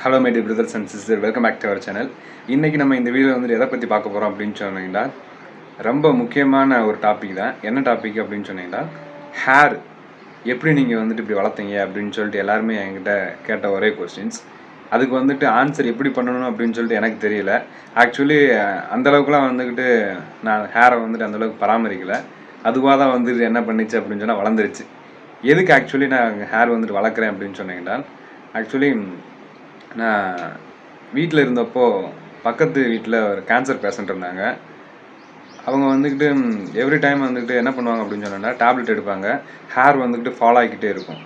Hello my dear brothers and sister welcome back to our channel இன்றைக்கி நம்ம இந்த video வந்து எதை பற்றி பார்க்க போகிறோம் அப்படின்னு சொன்னீங்கன்னா ரொம்ப முக்கியமான ஒரு டாபிக் தான். என்ன டாபிக் அப்படின்னு சொன்னீங்கன்னா ஹேர் எப்படி நீங்கள் வந்துட்டு இப்படி வளர்த்தீங்க அப்படின்னு சொல்லிட்டு எல்லாருமே என்கிட்ட கேட்ட ஒரே கொஸ்டின்ஸ் அதுக்கு வந்துட்டு ஆன்சர் எப்படி பண்ணணும் அப்படின்னு சொல்லிட்டு எனக்கு தெரியல. ஆக்சுவலி அந்தளவுக்குலாம் வந்துக்கிட்டு நான் ஹேரை வந்துட்டு அந்தளவுக்கு பராமரிக்கலை. அதுவாக தான் வந்துட்டு என்ன பண்ணிச்சு அப்படின்னு சொன்னால் வளர்ந்துருச்சு. எதுக்கு ஆக்சுவலி நான் ஹேர் வந்துட்டு வளர்க்குறேன் அப்படின்னு சொன்னீங்கன்னா ஆக்சுவலி நான் வீட்டில் இருந்தப்போ பக்கத்து வீட்டில் ஒரு கேன்சர் பேஷண்ட் இருந்தாங்க. அவங்க வந்துக்கிட்டு எவ்ரி டைம் வந்துக்கிட்டு என்ன பண்ணுவாங்க அப்படின்னு சொன்னோன்னா டேப்லெட் எடுப்பாங்க. ஹேர் வந்துக்கிட்டு ஃபாலோ ஆகிக்கிட்டே இருக்கும்.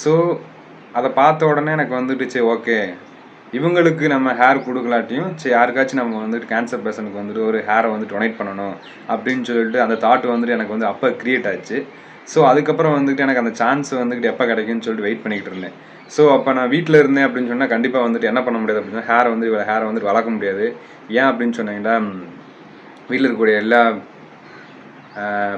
ஸோ அதை பார்த்த உடனே எனக்கு வந்துட்டு சரி ஓகே இவங்களுக்கு நம்ம ஹேர் கொடுக்கலாட்டியும் சரி யாருக்காச்சும் நம்ம வந்துட்டு கேன்சர் பேஷண்ட்டுக்கு வந்துட்டு ஒரு ஹேரை வந்து டொனேட் பண்ணணும் அப்படின்னு சொல்லிட்டு அந்த தாட் வந்துட்டு எனக்கு வந்து அப்போ க்ரியேட் ஆச்சு. ஸோ அதுக்கப்புறம் வந்துட்டு எனக்கு அந்த சான்ஸ் வந்துட்டு எப்போ கிடைக்கும்னு சொல்லிட்டு வெயிட் பண்ணிக்கிட்டு இருந்தேன். ஸோ அப்போ நான் வீட்டில் இருந்தேன் அப்படின்னு சொன்னால் கண்டிப்பாக வந்துட்டு என்ன பண்ண முடியாது அப்படின்னா ஹேரை வந்து இவ்வளோ ஹேரை வந்துட்டு வளர்க்க முடியாது. ஏன் அப்படின்னு சொன்னீங்கன்னா வீட்டில் இருக்கக்கூடிய எல்லா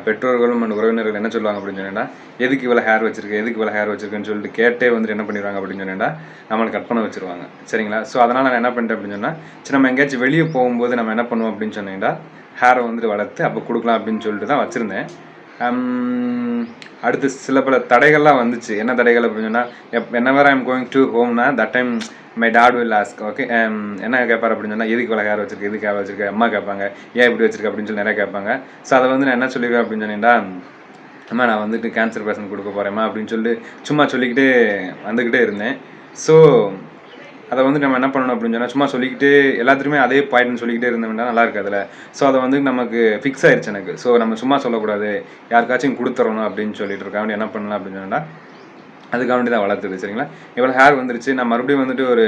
பெற்றோர்களும் and உறவினர்கள் என்ன சொல்லுவாங்க அப்படின்னு சொன்னீங்கன்னா எதுக்கு இவ்வளோ ஹேர் வச்சிருக்கு? எதுக்கு இவ்வளோ ஹேர் வச்சிருக்குன்னு சொல்லிட்டு கேட்டே வந்துட்டு என்ன பண்ணிடுவாங்க அப்படின்னு சொன்னீங்கன்னா நம்மளை கட் பண்ண வச்சிருவாங்க. சரிங்களா? ஸோ அதனால் நான் என்ன பண்ணிட்டேன் அப்படின்னு சொன்னால் சரி நம்ம எங்கேயாச்சும் வெளியே போகும்போது நம்ம என்ன பண்ணுவோம் அப்படின்னு சொன்னீங்கன்னா ஹேரை வந்துட்டு வளர்த்து அப்போ கொடுக்கலாம் அப்படின்னு சொல்லிட்டு தான் வச்சுருந்தேன். அடுத்து சில பல தடைகள்லாம் வந்துச்சு. என்ன தடைகள் அப்படின்னு சொன்னால் if whenever I'm going to ஹோம்னா that time my dad will ask okay என்ன கேட்பார் அப்படின்னு சொன்னால் எதுக்கு இவ்வளோ ஹேர் வச்சிருக்க எதுக்கு ஹேர் வச்சிருக்க அம்மா கேட்பாங்க ஏன் இப்படி வச்சிருக்க அப்படின்னு சொல்லி நிறைய கேட்பாங்க ஸோ அதை வந்து நான் என்ன சொல்லிடுவேன் அப்படின்னு சொன்னீங்கன்னா அம்மா நான் வந்துட்டு கேன்சர் பேஷண்ட் கொடுக்க போகிறேம்மா அப்படின்னு சொல்லிட்டு சும்மா சொல்லிக்கிட்டே வந்துக்கிட்டே இருந்தேன். ஸோ அதை வந்து நம்ம என்ன பண்ணணும் அப்படின்னு சொன்னால் சும்மா சொல்லிக்கிட்டு எல்லாத்துலேயுமே அதே பாயிண்ட்னு சொல்லிக்கிட்டே இருந்தோம்னா நல்லா இருக்காதுல ஸோ அதை வந்து நமக்கு ஃபிக்ஸ் ஆயிடுச்சு எனக்கு. ஸோ நம்ம சும்மா சொல்லக்கூடாது. யாருக்காச்சும் கொடுத்துறணும் அப்படின்னு சொல்லிட்டு இருக்காங்க என்ன பண்ணலாம் அப்படின்னு சொன்னால் அதுக்காக வேண்டி தான் வளர்த்துது சரிங்களா? இவ்வளோ ஹேர் வந்துருச்சு. நான் மறுபடியும் வந்துட்டு ஒரு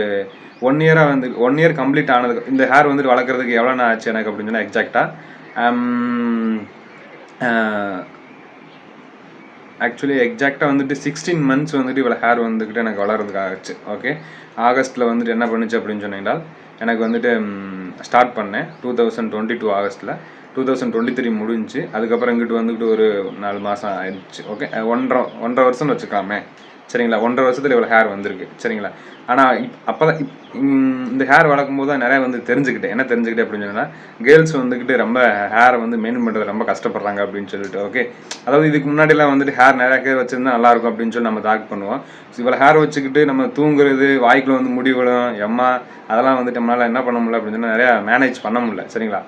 ஒன் இயராக வந்து ஒன் இயர் கம்ப்ளீட் ஆனதுக்கு இந்த ஹேர் வந்துட்டு வளர்க்குறதுக்கு எவ்வளோ நான் ஆச்சு எனக்கு அப்படின்னு சொன்னால் எக்ஸாக்டாக ஆக்சுவலி எக்ஸாக்டாக வந்துட்டு சிக்ஸ்டீன் மந்த்ஸ் வந்துட்டு இவ்வளோ ஹேர் வந்துக்கிட்டு எனக்கு வளர்றதுக்காகச்சு ஓகே ஆகஸ்ட்டில் வந்துட்டு என்ன பண்ணுச்சு அப்படின்னு சொன்னீங்கன்னா எனக்கு வந்துட்டு ஸ்டார்ட் பண்ணேன். டூ தௌசண்ட் டுவெண்ட்டி டூ ஆகஸ்ட்டில் டூ தௌசண்ட் டுவெண்ட்டி த்ரீ முடிஞ்சு அதுக்கப்புறம் இங்கிட்டு வந்துக்கிட்டு ஒரு நாலு மாதம் ஆயிடுச்சு. ஓகே ஒன்றரை ஒன்றரை வருஷம்னு வச்சுக்கலாமே சரிங்களா? ஒன்றரை வருஷத்தில் இவ்வளோ ஹேர் வந்திருக்கு. சரிங்களா? ஆனால் இப் அப்போ தான் இப் இந்த ஹேர் வளர்க்கும் போது தான் நிறையா வந்து தெரிஞ்சுக்கிட்டேன். என்ன தெரிஞ்சுக்கிட்டேன் அப்படின்னு சொன்னால் கேர்ள்ஸ் வந்துக்கிட்டு ரொம்ப ஹேரை வந்து மெயின்டைன் பண்ணுறது ரொம்ப கஷ்டப்படுறாங்க அப்படின்னு சொல்லிட்டு ஓகே அதாவது இதுக்கு முன்னாடிலாம் வந்துட்டு ஹேர் நிறையா ஹேர் வச்சிருந்தா நல்லாயிருக்கும் அப்படின்னு சொல்லி நம்ம தாக் பண்ணுவோம். ஸோ இவ்வளோ ஹேர் வச்சுக்கிட்டு நம்ம தூங்குறது வாய்க்குள்ள வந்து முடி விடும் எம்மா அதெல்லாம் வந்துட்டு நம்மளால் என்ன பண்ண முடியல அப்படின்னு சொன்னால் நிறையா மேனேஜ் பண்ண முடியல. சரிங்களா?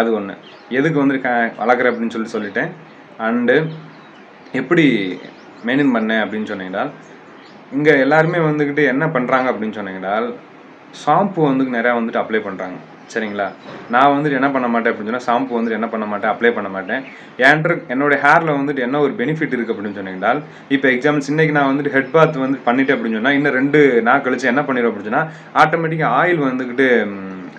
அது ஒன்று எதுக்கு வந்து க வளர்க்குறேன் அப்படின்னு சொல்லி சொல்லிட்டேன். அண்டு எப்படி மெயின்டைன் பண்ணேன் அப்படின்னு சொன்னீங்கன்னா இங்கே எல்லாருமே வந்துக்கிட்டு என்ன பண்ணுறாங்க அப்படின்னு சொன்னீங்கன்னா ஷாம்பு வந்து நிறையா வந்துட்டு அப்ளை பண்ணுறாங்க சரிங்களா? நான் வந்துட்டு என்ன பண்ண மாட்டேன் அப்படின்னு சொன்னால் ஷாம்பு வந்துட்டு என்ன பண்ண மாட்டேன் அப்ளை பண்ண மாட்டேன். ஏன்ற என்னோட ஹேரில் வந்துட்டு என்ன ஒரு பெனிஃபிட் இருக்குது அப்படின்னு சொன்னீங்கன்னா இப்போ எக்ஸாம்பிள்ஸ் இன்னைக்கு நான் வந்துட்டு ஹெட் பாத் வந்து பண்ணிட்டேன் அப்படின்னு சொன்னால் இன்னும் ரெண்டு நாள் கழிச்சு என்ன பண்ணிடுவேன் அப்படின்னு சொன்னால் ஆட்டோமேட்டிக்காக ஆயில் வந்துக்கிட்டு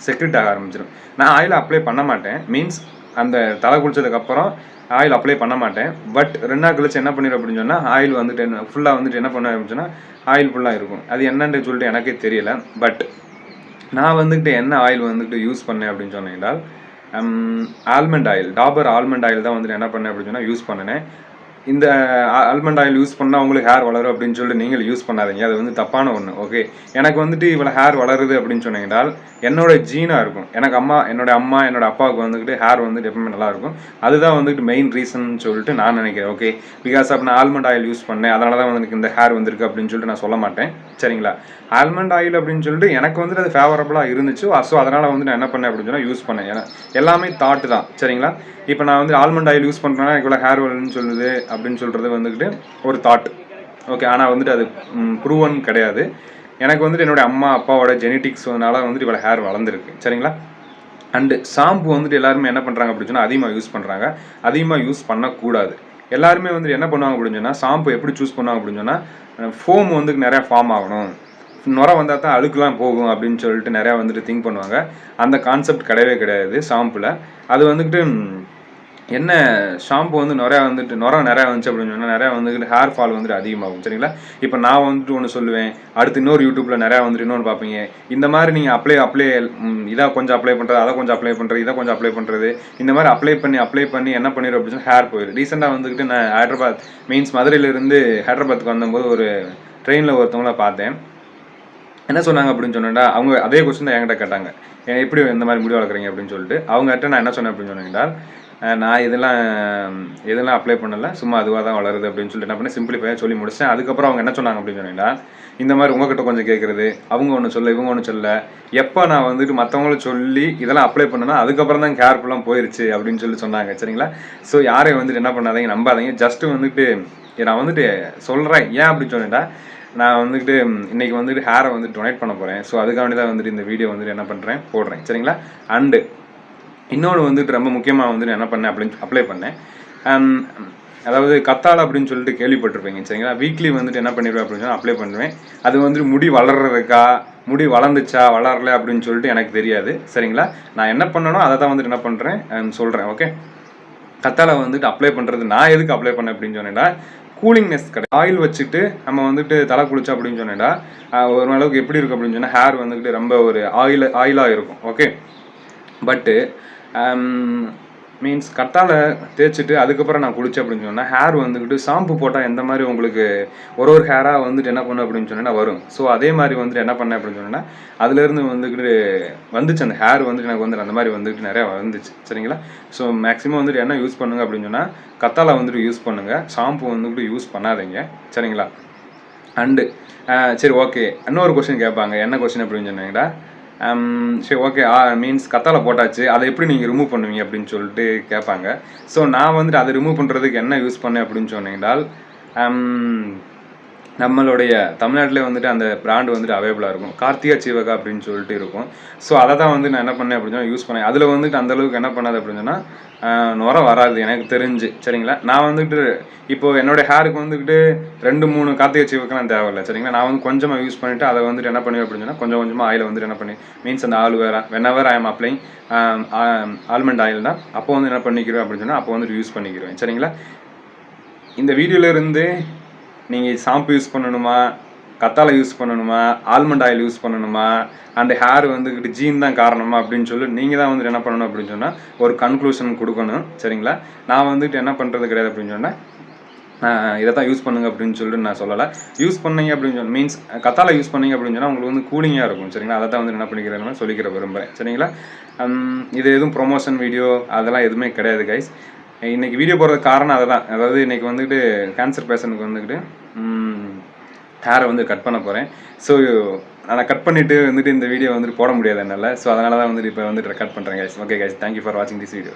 செக்ரெட் ஆக ஆரம்பிச்சிடும் நான் ஆயில் அப்ளை பண்ண மாட்டேன். மீன்ஸ் அந்த தலை குளிச்சதுக்கப்புறம் ஆயில் அப்ளை பண்ண மாட்டேன். பட் ரெண்டு நாள் கழிச்சு என்ன பண்ணிடும் அப்படின்னு சொன்னால் ஆயில் வந்துட்டு என்ன ஃபுல்லாக வந்துட்டு என்ன பண்ண ஆரம்பிச்சுன்னா ஆயில் ஃபுல்லாக இருக்கும். அது என்னன்னு சொல்லிட்டு எனக்கே தெரியல. பட் நான் வந்துக்கிட்டு என்ன ஆயில் வந்துட்டு யூஸ் பண்ணேன் அப்படின்னு சொன்னீங்கன்னா almond oil Dabur almond oil தான் வந்துட்டு என்ன பண்ணேன் அப்படின்னு சொன்னால் யூஸ் பண்ணினேன். இந்த ஆல்மண்ட் ஆயில் யூஸ் பண்ணால் உங்களுக்கு ஹேர் வளரும் அப்படின்னு சொல்லிட்டு நீங்கள் யூஸ் பண்ணாதீங்க. அது வந்து தப்பான ஒன்று ஓகே எனக்கு வந்துட்டு இவ்வளோ ஹேர் வளருது அப்படின்னு சொன்னீங்கன்னால் என்னோட ஜீனாக இருக்கும். எனக்கு அம்மா என்னோட அம்மா என்னோட அப்பாவுக்கு வந்துட்டு ஹேர் வந்துட்டு எப்பவுமே நல்லா இருக்கும். அதுதான் வந்துட்டு மெயின் ரீசன் சொல்லிட்டு நான் நினைக்கிறேன். ஓகே பிகாஸ் அப்போ நான் ஆல்மண்ட் ஆயில் யூஸ் பண்ணேன். அதனால தான் வந்து எனக்கு இந்த ஹேர் வந்திருக்கு அப்படின்னு சொல்லிட்டு நான் சொல்ல மாட்டேன். சரிங்களா? ஆல்மண்ட் ஆயில் அப்படின்னு சொல்லிட்டு எனக்கு வந்துட்டு அது ஃபேவரபுளாக இருந்துச்சு. ஸோ அதனால் வந்து நான் என்ன பண்ணேன் அப்படின்னு சொன்னால் யூஸ் பண்ணேன். ஏன்னா எல்லாமே தாட்டு தான். சரிங்களா? இப்போ நான் வந்து ஆல்மண்ட் ஆயில் யூஸ் பண்ணுறேன்னா இவ்வளோ ஹேர் வரும்னு சொல்லுது. அப்படின்னு சொல்கிறது வந்துக்கிட்டு ஒரு தாட் ஓகே ஆனால் வந்துட்டு அது ப்ரூவன் கிடையாது. எனக்கு வந்துட்டு என்னோட அம்மா அப்பாவோட ஜெனட்டிக்ஸ்னால வந்துட்டு இவ்வளோ ஹேர் வளர்ந்துருக்கு. சரிங்களா? அண்டு ஷாம்பு வந்துட்டு எல்லாருமே என்ன பண்ணுறாங்க அப்படின்னு சொன்னால் அதிகமாக யூஸ் பண்ணுறாங்க அதிகமாக யூஸ் பண்ணக்கூடாது. எல்லாருமே வந்துட்டு என்ன பண்ணுவாங்க அப்படின்னு சொன்னால் ஷாம்பு எப்படி சூஸ் பண்ணுவாங்க அப்படின்னு சொன்னால் ஃபோம் வந்து நிறையா ஃபார்ம் ஆகணும். நுர வந்தால் தான் அழுக்குலாம் போகும் அப்படின்னு சொல்லிட்டு நிறையா வந்துட்டு திங்க் பண்ணுவாங்க. அந்த கான்செப்ட் கிடையவே கிடையாது ஷாம்பில் அது வந்துக்கிட்டு என்ன ஷாம்பு வந்து நிறையா வந்துட்டு நுரம் நிறையா வந்துச்சு அப்படின்னு சொன்னால் நிறையா வந்துட்டு ஹேர் ஃபால் வந்துட்டு அதிகமாகும் சரிங்களா? இப்போ நான் வந்துட்டு ஒன்று சொல்லுவேன் அடுத்து இன்னொரு யூடியூப்பில் நிறையா வந்துட்டு இன்னொன்று பார்ப்பீங்க. இந்த மாதிரி நீங்கள் அப்ளை அப்ளை இதாக கொஞ்சம் அப்ளை பண்ணுறது அதை கொஞ்சம் அப்ளை பண்ணுறது இதை கொஞ்சம் அப்ளை பண்ணுறது இந்த மாதிரி அப்ளை பண்ணி அப்ளை பண்ணி என்ன பண்ணிடும் அப்படின்னு ஹேர் போயிடும் ரீசெண்டாக வந்துக்கிட்டு நான் ஹைதராபாத் மீன்ஸ் மதுரையிலேருந்து ஹைதராபாத்துக்கு வந்தபோது ஒரு ட்ரெயினில் ஒருத்தவங்கள பார்த்தேன். என்ன சொன்னாங்க அப்படின்னு சொன்னா அவங்க அதே கொஸ்டின் தான் என்கிட்ட கேட்டாங்க. ஏன் எப்படி இந்த மாதிரி முடி வளர்க்குறீங்க? அப்படின்னு சொல்லிட்டு அவங்ககிட்ட நான் என்ன சொன்னேன் அப்படின்னு சொன்னீங்கன்னா நான் இதெல்லாம் இதெல்லாம் அப்ளை பண்ணலை. சும்மா அதுவாக தான் வளருது அப்படின்னு சொல்லிட்டு என்ன பண்ணேன்? சிம்பிளிஃபையாக சொல்லி முடிச்சேன் அதுக்கப்புறம் அவங்க என்ன சொன்னாங்க அப்படின்னு சொன்னீங்கன்னா இந்த மாதிரி உங்ககிட்ட கொஞ்சம் கேட்குறது அவங்க ஒன்று சொல்ல இவங்க ஒன்று சொல்ல. எப்போ நான் வந்துட்டு மற்றவங்களும் சொல்லி இதெல்லாம் அப்ளை பண்ணனா அதுக்கப்புறம் தான் கேர்ஃபுல்லாக போயிருச்சு அப்படின்னு சொல்லி சொன்னாங்க. சரிங்களா? ஸோ யாரையும் வந்துட்டு என்ன பண்ணாதீங்க நம்பாதீங்க. ஜஸ்ட்டு வந்துட்டு நான் வந்துட்டு சொல்கிறேன் ஏன் அப்படின்னு சொன்னேன்டா நான் வந்துட்டு இன்றைக்கி வந்துட்டு ஹேரை வந்து டொனேட் பண்ண போகிறேன் ஸோ அதுக்காண்டி தான் வந்துட்டு இந்த வீடியோ வந்துட்டு என்ன பண்ணுறேன் போடுறேன். சரிங்களா? அண்டு இன்னொன்று வந்துட்டு ரொம்ப முக்கியமாக வந்துட்டு என்ன பண்ணேன் அப்படின்னு அப்ளை பண்ணேன். அதாவது கத்தாழை அப்படின்னு சொல்லிட்டு கேள்விப்பட்டிருப்பீங்க சரிங்களா? வீக்லி வந்துட்டு என்ன பண்ணிடுவேன் அப்படின்னு சொல்லி அப்ளை பண்ணுவேன். அது வந்துட்டு முடி வளர்றதுக்கா முடி வளர்ந்துச்சா வளரல அப்படின்னு சொல்லிட்டு எனக்கு தெரியாது சரிங்களா? நான் என்ன பண்ணனோ அதை தான் வந்துட்டு என்ன பண்ணுறேன் சொல்கிறேன் ஓகே கத்தாழை வந்துட்டு அப்ளை பண்ணுறது நான் எதுக்கு அப்ளை பண்ணேன் அப்படின்னு சொன்னேன்னா கூலிங்னஸ் கிடையாது ஆயில் வச்சுட்டு நம்ம வந்துட்டு தலை குளிச்சா அப்படின்னு சொன்னேன்னா ஒரு அளவுக்கு எப்படி இருக்கும் அப்படின்னு சொன்னால் ஹேர் வந்துட்டு ரொம்ப ஒரு ஆயில் ஆயிலாக இருக்கும் ஓகே பட்டு Um, மீன்ஸ் கத்தாழை தேய்ச்சிட்டு அதுக்கப்புறம் நான் குளித்தேன் அப்படின்னு சொன்னால் ஹேர் வந்துக்கிட்டு ஷாம்பு போட்டால் எந்த மாதிரி உங்களுக்கு ஒரு ஒரு ஹேராக வந்துட்டு என்ன பண்ணும் அப்படின்னு சொன்னால் வரும். ஸோ அதே மாதிரி வந்துட்டு என்ன பண்ணேன் அப்படின்னு சொன்னால் அதுலேருந்து வந்துக்கிட்டு வந்துச்சு அந்த ஹேர் வந்துட்டு எனக்கு வந்து அந்த மாதிரி வந்துட்டு நிறையா வந்துச்சு. சரிங்களா? ஸோ மேக்ஸிமம் வந்துட்டு என்ன யூஸ் பண்ணுங்க அப்படின்னு சொன்னால் கத்தாழை வந்துட்டு யூஸ் பண்ணுங்கள் ஷாம்பு வந்துக்கிட்டு யூஸ் பண்ணாதீங்க. சரிங்களா? அண்டு சரி ஓகே இன்னொரு கொஸ்டின் கேட்பாங்க. என்ன கொஸ்டின் அப்படின்னு சொன்னீங்கன்னா Um, சரி ஓகே மீன்ஸ் கத்தாழை போட்டாச்சு. அதை எப்படி நீங்கள் ரிமூவ் பண்ணுவீங்க அப்படின்னு சொல்லிட்டு கேட்பாங்க. ஸோ நான் வந்துட்டு அதை ரிமூவ் பண்ணுறதுக்கு என்ன யூஸ் பண்ணேன் அப்படின்னு சொன்னீங்கன்னால் um, நம்மளுடைய தமிழ்நாட்டிலே வந்துட்டு அந்த பிராண்ட் வந்துட்டு அவைலபிளாக இருக்கும். கார்த்திகா சீவகா அப்படின்னு சொல்லிட்டு இருக்கும். ஸோ அதை தான் வந்து நான் என்ன பண்ணேன் அப்படின்னு யூஸ் பண்ணேன். அதில் வந்துட்டு அந்த அளவுக்கு என்ன பண்ணாது அப்படின்னு சொன்னால் நுர வராது எனக்கு தெரிஞ்சு. சரிங்களா? நான் வந்துட்டு இப்போது என்னோட ஹேருக்கு வந்துக்கிட்டு ரெண்டு மூணு கார்த்திகை சீவக்கெல்லாம் தேவையில்லை. சரிங்களா? நான் வந்து கொஞ்சமாக யூஸ் பண்ணிவிட்டு அதை வந்துட்டு என்ன பண்ணுவேன் அப்படின்னு சொன்னால் கொஞ்சம் கொஞ்சமாக ஆயில் வந்துட்டு என்ன பண்ணி மீன்ஸ் அந்த aloe vera when when I am applying almond oil தான் அப்போ வந்து என்ன பண்ணிக்கிறேன் அப்படின்னு சொன்னால் அப்போ வந்துட்டு யூஸ் பண்ணிக்கிறேன். சரிங்களா? இந்த வீடியோலருந்து நீங்கள் ஷாம்பு யூஸ் பண்ணணுமா? கத்தாழை யூஸ் பண்ணணுமா? ஆல்மண்ட் ஆயில் யூஸ் பண்ணணுமா? அந்த ஹேர் வந்துக்கிட்டு ஜீன் தான் காரணமா அப்படின்னு சொல்லி நீங்கள் தான் வந்துட்டு என்ன பண்ணணும் அப்படின்னு சொன்னால் ஒரு கன்க்ளூஷன் கொடுக்கணும். சரிங்களா? நான் வந்துட்டு என்ன பண்ணுறது கிடையாது அப்படின்னு சொன்னால் இதை தான் யூஸ் பண்ணுங்க அப்படின்னு சொல்லிட்டு நான் சொல்லலை. யூஸ் பண்ணீங்க அப்படின்னு சொல்லி மீன்ஸ் கத்தாலை யூஸ் பண்ணீங்க அப்படின்னு சொன்னால் உங்களுக்கு வந்து கூலிங்காக இருக்கும். சரிங்களா? அதை தான் வந்து என்ன பண்ணிக்கிறேன் சொல்லிக்கிற விரும்புகிறேன் சரிங்களா? இது எதுவும் ப்ரொமோஷன் வீடியோ அதெல்லாம் எதுவுமே கிடையாது கைஸ் இன்றைக்கி வீடியோ போடுறதுக்கு காரணம் அதுதான். அதாவது இன்னைக்கு வந்துட்டு கேன்சர் பேஷண்ட்டுக்கு வந்துக்கிட்டு ஹேரை வந்து கட் பண்ண போகிறேன் ஸோ நான் கட் பண்ணிவிட்டு வந்துட்டு இந்த வீடியோ வந்துட்டு போட முடியாது என்னால். ஸோ அதனால தான் வந்துட்டு இப்போ வந்துட்டு ரெக்கார்ட் பண்ணுறேன் guys okay guys thank you for வாட்சிங் திஸ் வீடியோ